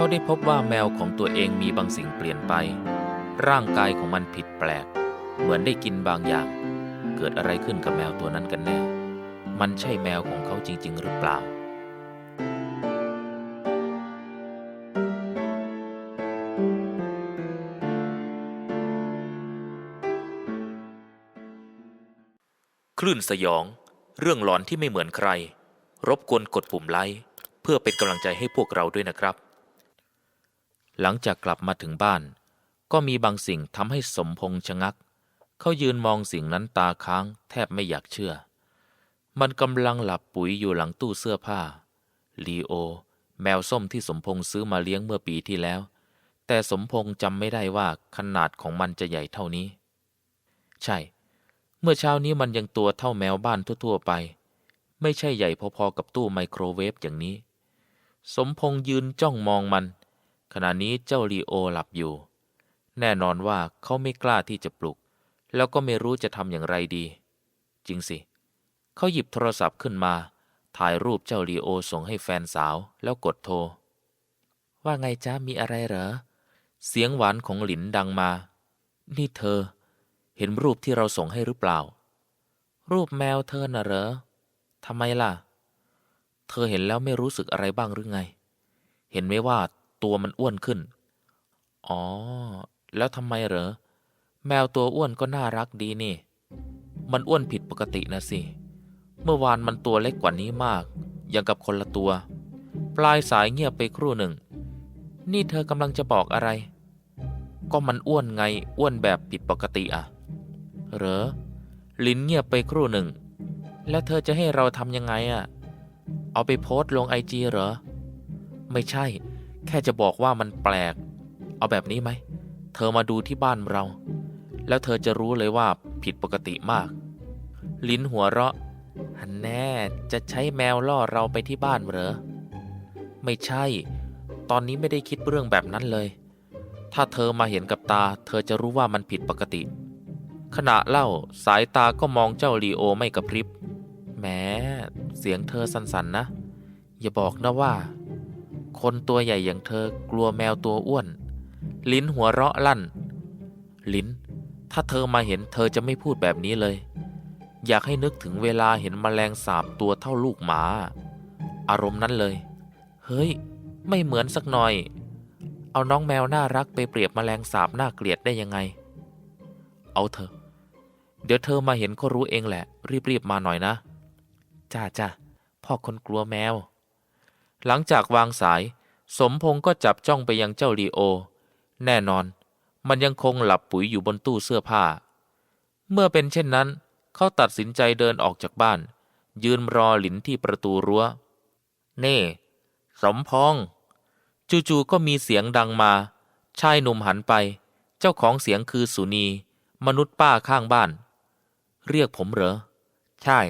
เขาได้พบว่าแมวของตัวเองมีบางสิ่งเปลี่ยนไป ร่างกายของมันผิดแปลก เหมือนได้กินบางอย่าง เกิดอะไรขึ้นกับแมวตัวนั้นกันแน่ มันใช่แมวของเขาจริง ๆ หรือเปล่า คลื่นสยอง เรื่องหลอนที่ไม่เหมือนใคร รบกวนกดปุ่มไลค์เพื่อเป็นกำลังใจให้พวกเราด้วยนะครับ หลังจากกลับมาถึงบ้าน ก็มีบางสิ่งทำให้สมพงษ์ชะงัก เขายืนมองสิ่งนั้นตาค้างแทบไม่อยากเชื่อ มันกำลังหลับปุ๋ยอยู่หลังตู้เสื้อผ้า ลีโอ แมวส้มที่สมพงษ์ซื้อมาเลี้ยงเมื่อปีที่แล้ว แต่สมพงษ์จำไม่ได้ว่าขนาดของมันจะใหญ่เท่านี้ ใช่ เมื่อเช้านี้มันยังตัวเท่าแมวบ้านทั่วๆไป ไม่ใช่ใหญ่พอๆกับตู้ไมโครเวฟอย่างนี้ สมพงษ์ยืนจ้องมองมัน ขณะนี้เจ้าลีโอหลับอยู่ แน่นอนว่าเขาไม่กล้าที่จะปลุก แล้วก็ไม่รู้จะทำอย่างไรดี จริงสิ เขาหยิบโทรศัพท์ขึ้นมา ถ่ายรูปเจ้าลีโอส่งให้แฟนสาวแล้วกดโทร ว่าไงจ๊ะมีอะไรเหรอ เสียงหวานของหลินดังมา นี่เธอ เห็นรูปที่เราส่งให้หรือเปล่า รูปแมวเธอน่ะเหรอทำไมล่ะ เธอเห็นแล้วไม่รู้สึกอะไรบ้างหรือไงเห็นไหมว่า ตัวมันอ้วนขึ้น อ๋อ แล้วทำไมเหรอ แมวตัวอ้วนก็น่ารักดีนี่ มันอ้วนผิดปกตินะสิ เมื่อวานมันตัวเล็กกว่านี้มาก อย่างกับคนละตัว ปลายสายเงียบไปครู่หนึ่ง นี่เธอกำลังจะบอกอะไร ก็มันอ้วนไง อ้วนแบบผิดปกติอะเหรอ ลินเงียบไปครู่หนึ่ง แล้วเธอจะให้เราทำยังไงอะเอาไปโพสต์ลงไอจีเหรอ ไม่ใช่ แค่จะบอกว่ามันแปลก เอาแบบนี้ไหม เธอมาดูที่บ้านเรา แล้วเธอจะรู้เลยว่าผิดปกติมาก ลิ้นหัวเราะหันแน่จะใช้แมวล่อเราไปที่บ้านเหรอ ไม่ใช่ ตอนนี้ไม่ได้คิดเรื่องแบบนั้นเลย ถ้าเธอมาเห็นกับตา เธอจะรู้ว่ามันผิดปกติ ขณะเล่าสายตาก็มองเจ้าลีโอไม่กระพริบแหมเสียงเธอสั่นๆนะ อย่าบอกนะว่า คนตัวใหญ่อย่างเธอกลัวแมวตัวอ้วน ลิ้นหัวเราะลั่น ลิ้น ถ้าเธอมาเห็นเธอจะไม่พูดแบบนี้เลย อยากให้นึกถึงเวลาเห็นมแมลงสาบตัวเท่าลูกหมา อารมณ์นั้นเลย เฮ้ย ไม่เหมือนสักหน่อย เอาน้องแมวน่ารักไปเปรียบมแมลงสาบน่าเกลียดได้ยังไง เอาเถอะ เดี๋ยวเธอมาเห็นก็รู้เองแหละ รีบๆมาหน่อยนะ จ้าจ้าพ่อคนกลัวแมว หลังจากวางสาย สมพงศ์ก็จับจ้องไปยังเจ้าลีโอ แน่นอน มันยังคงหลับปุ๋ยอยู่บนตู้เสื้อผ้า เมื่อเป็นเช่นนั้น เขาตัดสินใจเดินออกจากบ้าน ยืนรอหลินที่ประตูรั้ว เน่ สมพงษ์จู่ๆก็มีเสียงดังมา ชายหนุ่มหันไป เจ้าของเสียงคือสุนี มนุษย์ป้าข้างบ้าน เรียกผมเหรอ ใช่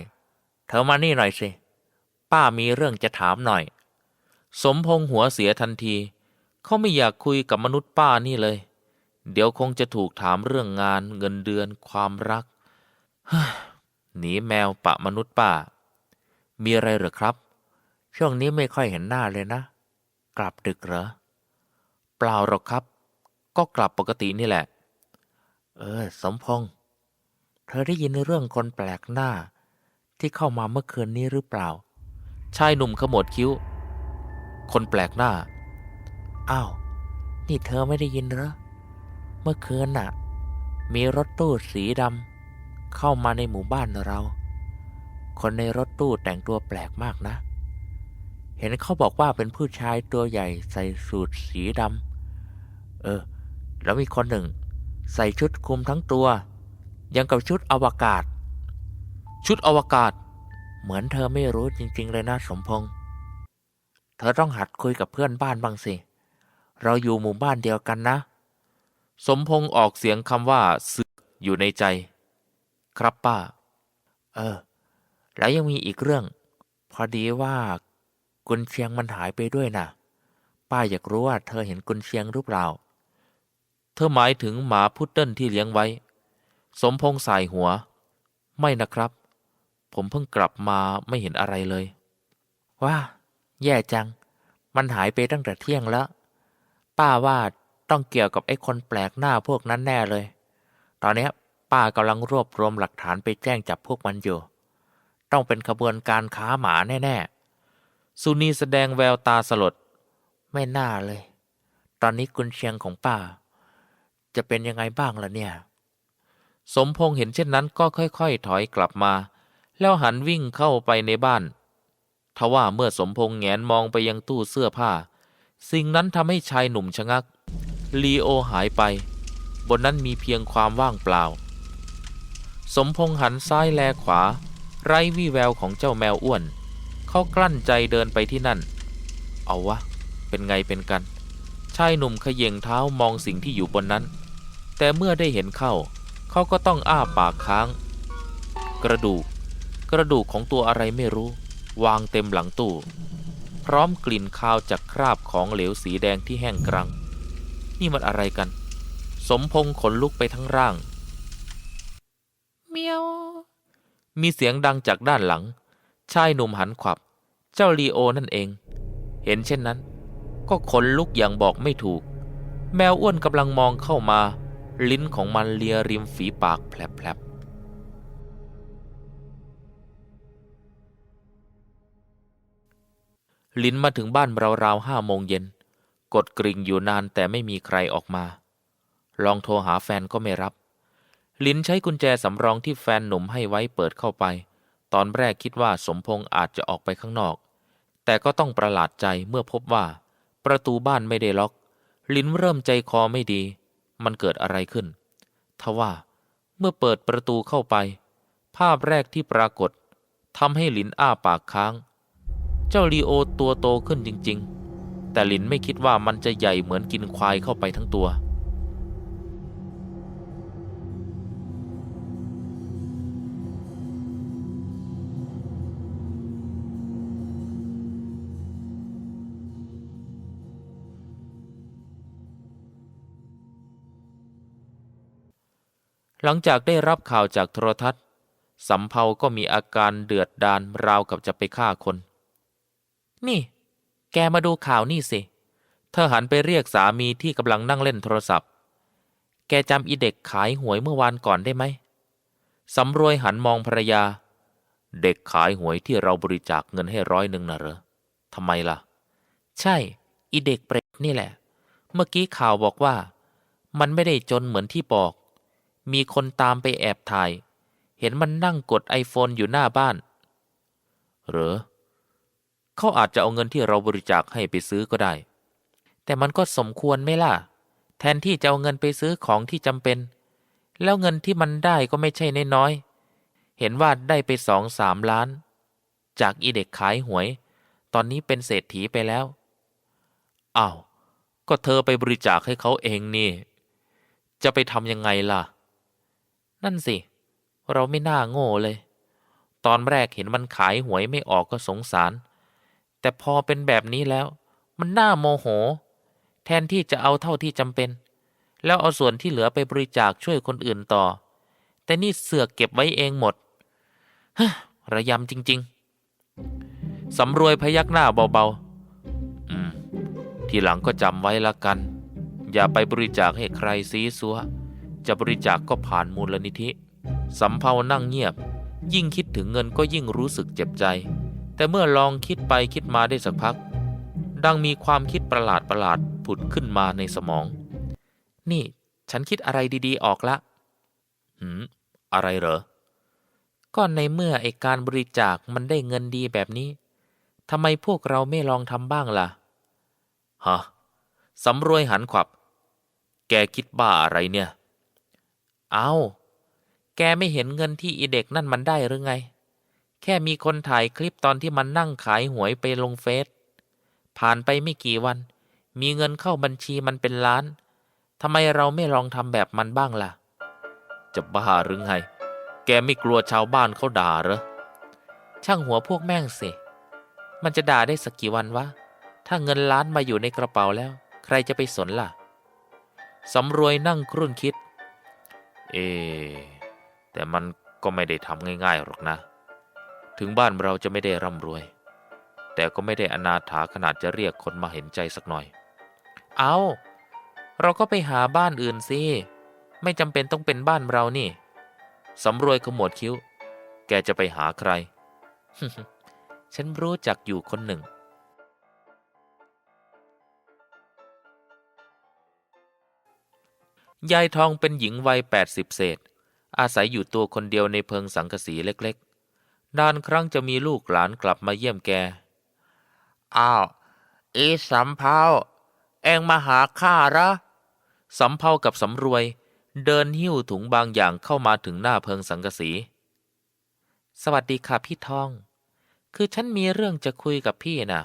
เธอมานี่หน่อยสิ ป้ามีเรื่องจะถามหน่อย สมพงษ์หัวเสียทันที เขาไม่อยากคุยกับมนุษย์ป้านี่เลย เดี๋ยวคงจะถูกถามเรื่องงานเงินเดือนความรักหนีแมวปะมนุษย์ป้า มีอะไรหรือครับ ช่วงนี้ไม่ค่อยเห็นหน้าเลยนะ กลับดึกเหรอ เปล่าหรอกครับ ก็กลับปกตินี่แหละ เออ สมพงษ์เธอได้ยินเรื่องคนแปลกหน้า ที่เข้ามาเมื่อคืนนี้หรือเปล่า ชายหนุ่มขมวดคิ้ว คนแปลกหน้า อ้าว นี่เธอไม่ได้ยินเหรอ เมื่อคืนน่ะ มีรถตู้สีดำเข้ามาในหมู่บ้านเรา คนในรถตู้แต่งตัวแปลกมากนะ เห็นเขาบอกว่าเป็นผู้ชายตัวใหญ่ใส่สูทสีดำ เออ แล้วมีคนหนึ่ง ใส่ชุดคลุมทั้งตัว ยังกับชุดอวกาศ ชุดอวกาศ เหมือนเธอไม่รู้จริง ๆ เลยนะสมพงษ์ เธอต้องหัดคุยกับเพื่อนบ้านบ้างสิ เราอยู่หมู่บ้านเดียวกันนะ สมพงษ์ออกเสียงคำว่าสึกอยู่ในใจ ครับป้า เออ แล้วยังมีอีกเรื่อง พอดีว่า กุนเชียงมันหายไปด้วยนะป้าอยากรู้ว่าเธอเห็นกุนเชียงหรือเปล่า เธอหมายถึงหมาพุดเดิ้ลที่เลี้ยงไว้ สมพงษ์สายหัว ไม่นะครับ ผมเพิ่งกลับมาไม่เห็นอะไรเลยว่า แย่จัง มันหายไปตั้งแต่เที่ยงแล้ว ป้าว่าต้องเกี่ยวกับไอ้คนแปลกหน้าพวกนั้นแน่เลย ตอนนี้ป้ากำลังรวบรวมหลักฐานไปแจ้งจับพวกมันอยู่ ต้องเป็นขบวนการค้าหมาแน่ๆ สุนีแสดงแววตาสลด ไม่น่าเลย ตอนนี้กุนเชียงของป้า จะเป็นยังไงบ้างล่ะเนี่ย สมพงษ์เห็นเช่นนั้นก็ค่อยๆ ถอยกลับมา แล้วหันวิ่งเข้าไปในบ้าน ทว่าเมื่อสมพงษ์แงนมองไปยังตู้เสื้อผ้า สิ่งนั้นทำให้ชายหนุ่มชะงัก ลีโอหายไป บนนั้นมีเพียงความว่างเปล่า สมพงษ์หันซ้ายแลขวา ไร้วี่แววของเจ้าแมวอ้วน เขากลั้นใจเดินไปที่นั่น เอาวะ เป็นไงเป็นกัน ชายหนุ่มเขย่งเท้ามองสิ่งที่อยู่บนนั้น แต่เมื่อได้เห็นเข้า เขาก็ต้องอ้าปากค้าง กระดูก กระดูกของตัวอะไรไม่รู้ วางเต็มหลังตู้ พร้อมกลิ่นคาวจากคราบของเหลวสีแดงที่แห้งกรัง นี่มันอะไรกัน สมพงษ์ขนลุกไปทั้งร่าง เมียว มีเสียงดังจากด้านหลัง ชายหนุ่มหันขวับ เจ้าลีโอนั่นเอง เห็นเช่นนั้น ก็ขนลุกอย่างบอกไม่ถูก แมวอ้วนกำลังมองเข้ามา ลิ้นของมันเลียริมฝีปากแผลบ ลินมาถึงบ้านราวๆห้าโมงเย็น กดกริ่งอยู่นานแต่ไม่มีใครออกมา ลองโทรหาแฟนก็ไม่รับ ลินใช้กุญแจสำรองที่แฟนหนุ่มให้ไว้เปิดเข้าไป ตอนแรกคิดว่าสมพงษ์อาจจะออกไปข้างนอก แต่ก็ต้องประหลาดใจเมื่อพบว่า ประตูบ้านไม่ได้ล็อก ลินเริ่มใจคอไม่ดี มันเกิดอะไรขึ้น ทว่า เมื่อเปิดประตูเข้าไป ภาพแรกที่ปรากฏทำให้ลินอ้าปากค้าง เจ้าลีโอตัวโตขึ้นจริง ๆ แต่ลินไม่คิดว่ามันจะใหญ่เหมือนกินควายเข้าไปทั้งตัว หลังจากได้รับข่าวจากโทรทัศน์สำเภาก็มีอาการเดือดดาลราวกับจะไปฆ่าคน นี่ แกมาดูข่าวนี่สิ เธอหันไปเรียกสามีที่กำลังนั่งเล่นโทรศัพท์ แกจำอีเด็กขายหวยเมื่อวานก่อนได้ไหมสำรวยหันมองภรรยา เด็กขายหวยที่เราบริจาคเงินให้ร้อยหนึ่งน่ะเหรอทำไมล่ะ ใช่ อีเด็กเปรตนี่แหละ เมื่อกี้ข่าวบอกว่า มันไม่ได้จนเหมือนที่บอก มีคนตามไปแอบถ่าย เห็นมันนั่งกดไอโฟนอยู่หน้าบ้าน เหรอ เขาอาจจะเอาเงินที่เราบริจาคให้ไปซื้อก็ได้ แต่มันก็สมควรไหมล่ะ แทนที่จะเอาเงินไปซื้อของที่จำเป็น แล้วเงินที่มันได้ก็ไม่ใช่น้อยๆเห็นว่าได้ไปสองสามล้าน จากอีเด็กขายหวย ตอนนี้เป็นเศรษฐีไปแล้วอ้าวก็เธอไปบริจาคให้เขาเองนี่ จะไปทำยังไงล่ะ นั่นสิ เราไม่น่าโง่เลย ตอนแรกเห็นมันขายหวยไม่ออกก็สงสาร แต่พอเป็นแบบนี้แล้ว มันน่าโมโห แทนที่จะเอาเท่าที่จำเป็น แล้วเอาส่วนที่เหลือไปบริจาคช่วยคนอื่นต่อ แต่นี่เสือกเก็บไว้เองหมดฮะระยำจริง ๆสำรวยพยักหน้าเบาๆ อืม ทีหลังก็จำไว้ละกัน อย่าไปบริจาคให้ใครซีซัว จะบริจาคกก็ผ่านมูลนิธิสำเภานั่งเงียบ ยิ่งคิดถึงเงินก็ยิ่งรู้สึกเจ็บใจ แต่เมื่อลองคิดไปคิดมาได้สักพัก ดังมีความคิดประหลาดประหลาดผุดขึ้นมาในสมอง นี่ฉันคิดอะไรดีๆ ออกละหืมอะไรเหรอ ก็ในเมื่อไอการบริจาคมันได้เงินดีแบบนี้ทำไมพวกเราไม่ลองทำบ้างล่ะ ฮะสำรวยหันขวับ แกคิดบ้าอะไรเนี่ย เอา แกไม่เห็นเงินที่อีเด็กนั่นมันได้หรือไง แค่มีคนถ่ายคลิปตอนที่มันนั่งขายหวยไปลงเฟซผ่านไปไม่กี่วัน มีเงินเข้าบัญชีมันเป็นล้านทำไมเราไม่ลองทำแบบมันบ้างล่ะ จะบ้าหรือไง แกไม่กลัวชาวบ้านเขาด่าเหรอ ช่างหัวพวกแม่งสิ มันจะด่าได้สักกี่วันวะ ถ้าเงินล้านมาอยู่ในกระเป๋าแล้ว ใครจะไปสนล่ะ สำรวยนั่งครุ่นคิด เอ แต่มันก็ไม่ได้ทำง่ายๆหรอกนะ ถึงบ้านเราจะไม่ได้ร่ำรวย แต่ก็ไม่ได้อนาถาขนาดจะเรียกคนมาเห็นใจสักหน่อย เอาเราก็ไปหาบ้านอื่นสิไม่จำเป็นต้องเป็นบ้านเรานี่สำรวยขมวดคิ้ว แกจะไปหาใคร ฉันรู้จักอยู่คนหนึ่งยายทองเป็นหญิงวัยแปดสิบเศษ อาศัยอยู่ตัวคนเดียวในเพิงสังกสีเล็ก นานครั้งจะมีลูกหลานกลับมาเยี่ยมแก อ้าว อีสำเภาเองมาหาข้าเหรอสำเภากับสำรวย เดินหิ้วถุงบางอย่างเข้ามาถึงหน้าเพิงสังกสี สวัสดีค่ะพี่ทอง คือฉันมีเรื่องจะคุยกับพี่นะ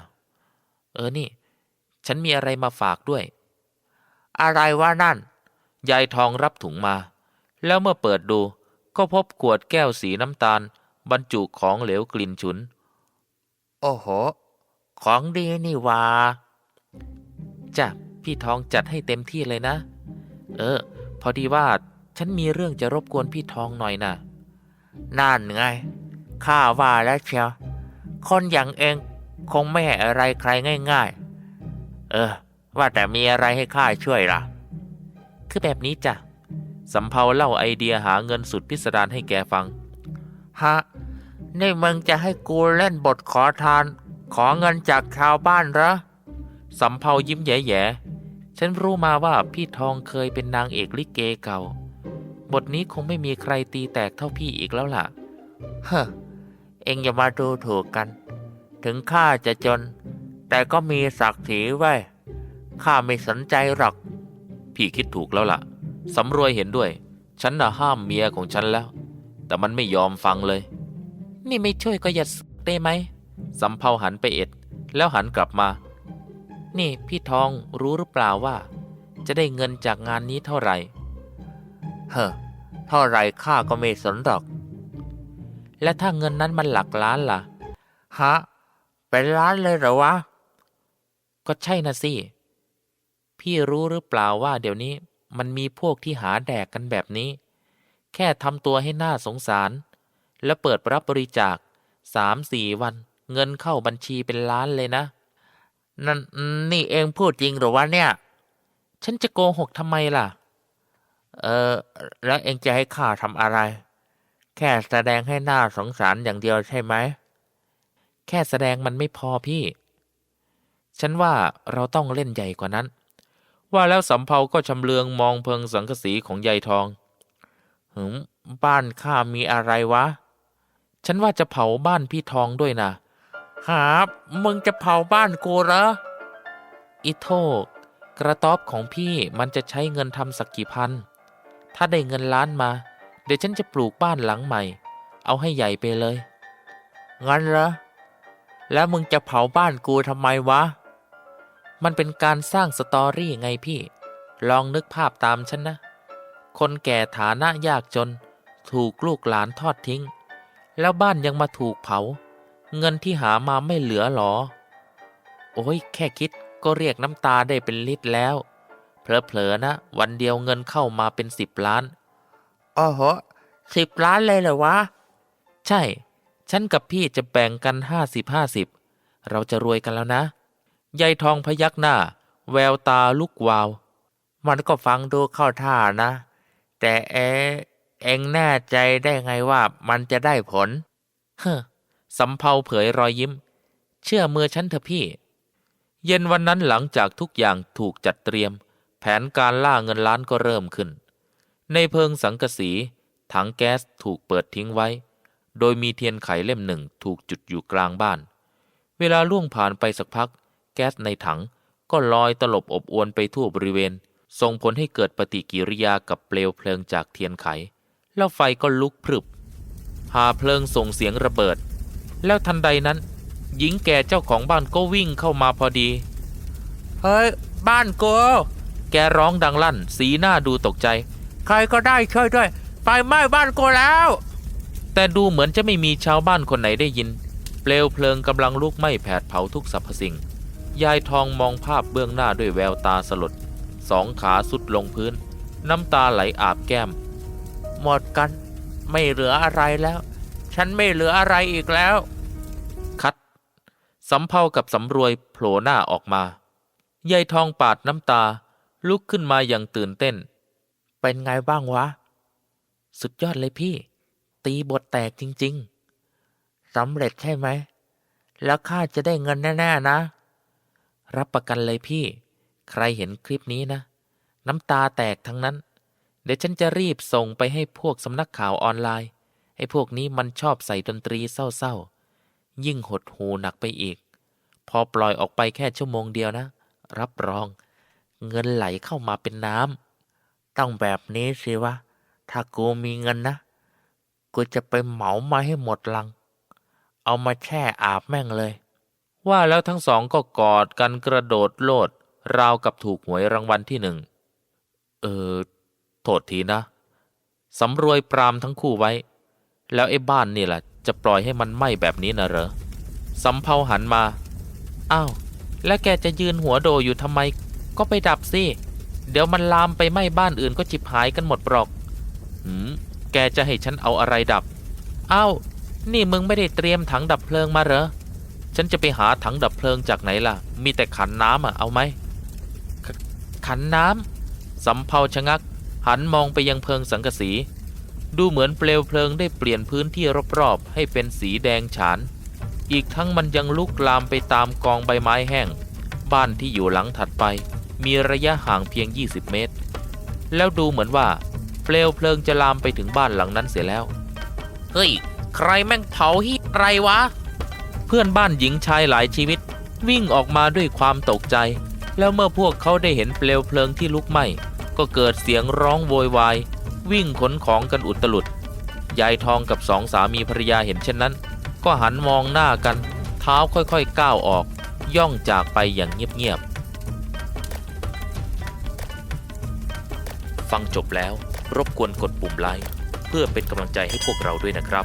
เออนี่ ฉันมีอะไรมาฝากด้วย อะไรว่านั่น ยายทองรับถุงมา แล้วเมื่อเปิดดูก็พบขวดแก้วสีน้ำตาล บรรจุของเหลวกลิ่นฉุน โอ้โห ของดีนี่ว่าจ้ะพี่ทองจัดให้เต็มที่เลยนะ เออ พอดีว่าฉันมีเรื่องจะรบกวนพี่ทองหน่อยนะนั่นไง ข้าว่าแล้วเชียว คนอย่างเองคงไม่ให้อะไรใครง่าย ๆ เออ ว่าแต่มีอะไรให้ข้าช่วยล่ะ คือแบบนี้จ้ะสำเภาเล่าไอเดียหาเงินสุดพิสดารให้แกฟัง ฮะ นี่มึงจะให้กูเล่นบทขอทาน ขอเงินจากชาวบ้านเหรอสำเภายิ้มแย่ๆ ฉันรู้มาว่าพี่ทองเคยเป็นนางเอกลิเกเก่า บทนี้คงไม่มีใครตีแตกเท่าพี่อีกแล้วล่ะ เฮ้อ เอ็งอย่ามาดูถูกกัน ถึงข้าจะจน แต่ก็มีศักดิ์ศรีไว้ ข้าไม่สนใจหรอก พี่คิดถูกแล้วล่ะ สำรวยเห็นด้วย ฉันน่ะห้ามเมียของฉันแล้ว แต่มันไม่ยอมฟังเลย นี่ไม่ช่วยก็อย่าสึกได้ไหมสำเภาหันไปเอ็ด แล้วหันกลับมา นี่พี่ทองรู้หรือเปล่าว่า จะได้เงินจากงานนี้เท่าไหร่ เฮ้อเท่าไหร่ข้าก็ไม่สนหรอก และถ้าเงินนั้นมันหลักล้านล่ะ ฮะ เป็นล้านเลยเหรอวะ ก็ใช่นะสิ พี่รู้หรือเปล่าว่าเดี๋ยวนี้มันมีพวกที่หาแดกกันแบบนี้ แค่ทำตัวให้หน่าสงสาร แล้วเปิดรับบริจาคสามสี่วัน เงินเข้าบัญชีเป็นล้านเลยนะ นั่นนี่เองพูดจริงหรือวะเนี่ย ฉันจะโกหกทำไมล่ะ เออ แล้วเองจะให้ข้าทำอะไร แค่แสดงให้หน้าสงสารอย่างเดียวใช่ไหม แค่แสดงมันไม่พอพี่ ฉันว่าเราต้องเล่นใหญ่กว่านั้น ว่าแล้วสำเภาก็ชำเลืองมองเพิงสังกสีของยายทอง หืมบ้านข้ามีอะไรวะ ฉันว่าจะเผาบ้านพี่ทองด้วยนะหามึงจะเผาบ้านกูเหรออิโทกกระต๊อบของพี่มันจะใช้เงินทำสักกี่พัน ถ้าได้เงินล้านมา เดี๋ยวฉันจะปลูกบ้านหลังใหม่ เอาให้ใหญ่ไปเลย งั้นเหรอ แล้วมึงจะเผาบ้านกูทำไมวะ มันเป็นการสร้างสตอรี่ไงพี่ ลองนึกภาพตามฉันนะ คนแก่ฐานะยากจน ถูกลูกหลานทอดทิ้ง แล้วบ้านยังมาถูกเผา เงินที่หามาไม่เหลือหรอ โอ้ยแค่คิดก็เรียกน้ำตาได้เป็นลิตรแล้ว เผลอๆนะ วันเดียวเงินเข้ามาเป็นสิบล้านอ๋อโหสิบล้านเลยเหรอวะ ใช่ ฉันกับพี่จะแบ่งกันห้าสิบห้าสิบเราจะรวยกันแล้วนะยายทองพยักหน้า แววตาลุกวาว มันก็ฟังดูเข้าท่านะ แต่เอะเอ็งแน่ใจได้ไงว่ามันจะได้ผล เฮ้อสำเภาเผยรอยยิ้ม เชื่อมือฉันเถอะพี่ เย็นวันนั้นหลังจากทุกอย่างถูกจัดเตรียม แผนการล่าเงินล้านก็เริ่มขึ้น ในเพิงสังกสีถังแก๊สถูกเปิดทิ้งไว้ โดยมีเทียนไขเล่มหนึ่งถูกจุดอยู่กลางบ้าน เวลาล่วงผ่านไปสักพัก แก๊สในถังก็ลอยตลบอบอวนไปทั่วบริเวณ ส่งผลให้เกิดปฏิกิริยากับเปลวเพลิงจากเทียนไข แล้วไฟก็ลุกพรึบหาเพลิงส่งเสียงระเบิด แล้วทันใดนั้น หญิงแก่เจ้าของบ้านก็วิ่งเข้ามาพอดี เฮ้ย บ้านกูแกร้องดังลั่น สีหน้าดูตกใจ ใครก็ได้ช่วยด้วย ไฟไหม้บ้านกูแล้ว แต่ดูเหมือนจะไม่มีชาวบ้านคนไหนได้ยิน เปลวเพลิงกำลังลุกไหม้แผดเผาทุกสรรพสิ่ง ยายทองมองภาพเบื้องหน้าด้วยแววตาสลด สองขาสุดลงพื้น น้ำตาไหลอาบแก้ม หมดกัน ไม่เหลืออะไรแล้ว ฉันไม่เหลืออะไรอีกแล้ว คัดสำเภากับสำรวยโผล่หน้าออกมายายทองปาดน้ำตา ลุกขึ้นมาอย่างตื่นเต้น เป็นไงบ้างวะ สุดยอดเลยพี่ ตีบทแตกจริง ๆสำเร็จใช่ไหม แล้วข้าจะได้เงินแน่ ๆ นะ รับประกันเลยพี่ ใครเห็นคลิปนี้นะ น้ำตาแตกทั้งนั้น เดี๋ยวฉันจะรีบส่งไปให้พวกสำนักข่าวออนไลน์ไอ้พวกนี้มันชอบใส่ดนตรีเศร้าๆ ยิ่งหดหูหนักไปอีก พอปล่อยออกไปแค่ชั่วโมงเดียวนะ รับรอง เงินไหลเข้ามาเป็นน้ำต้องแบบนี้สิวะ ถ้ากูมีเงินนะ กูจะไปเหมามาให้หมดลัง เอามาแช่อาบแม่งเลย ว่าแล้วทั้งสองก็กอดกันกระโดดโลด ราวกับถูกหวยรางวัลที่หนึ่ง เออ โทษทีนะ สำรวยปรามทั้งคู่ไว้ แล้วไอ้บ้านนี่แหละจะปล่อยให้มันไหม้แบบนี้นะเหรอสำเภาหันมา อ้าว แล้วแกจะยืนหัวโดอยู่ทำไม ก็ไปดับสิ เดี๋ยวมันลามไปไหม้บ้านอื่นก็จิบหายกันหมดปรอก หืม แกจะให้ฉันเอาอะไรดับ อ้าว นี่มึงไม่ได้เตรียมถังดับเพลิงมาเหรอ ฉันจะไปหาถังดับเพลิงจากไหนล่ะ มีแต่ขันน้ำอะ เอาไหม ขันน้ำสำเภาชะงัก หันมองไปยังเพลิงสังกสี ดูเหมือนเปลวเพลิงได้เปลี่ยนพื้นที่รอบๆ ให้เป็นสีแดงฉาน อีกทั้งมันยังลุกลามไปตามกองใบไม้แห้ง บ้านที่อยู่หลังถัดไป มีระยะห่างเพียง 20 เมตร แล้วดูเหมือนว่า เปลวเพลิงจะลามไปถึงบ้านหลังนั้นเสียแล้ว เฮ้ย ใครแม่งเผาฮีไรวะ เพื่อนบ้านหญิงชายหลายชีวิตวิ่งออกมาด้วยความตกใจ แล้วเมื่อพวกเขาได้เห็นเปลวเพลิงที่ลุกไหม้ก็เกิดเสียงร้องโวยวาย วิ่งขนของกันอุตลุด ยายทองกับสองสามีภรรยาเห็นเช่นนั้น ก็หันมองหน้ากัน เท้าค่อยๆก้าวออก ย่องจากไปอย่างเงียบๆ ฟังจบแล้วรบกวนกดปุ่มไลค์เพื่อเป็นกำลังใจให้พวกเราด้วยนะครับ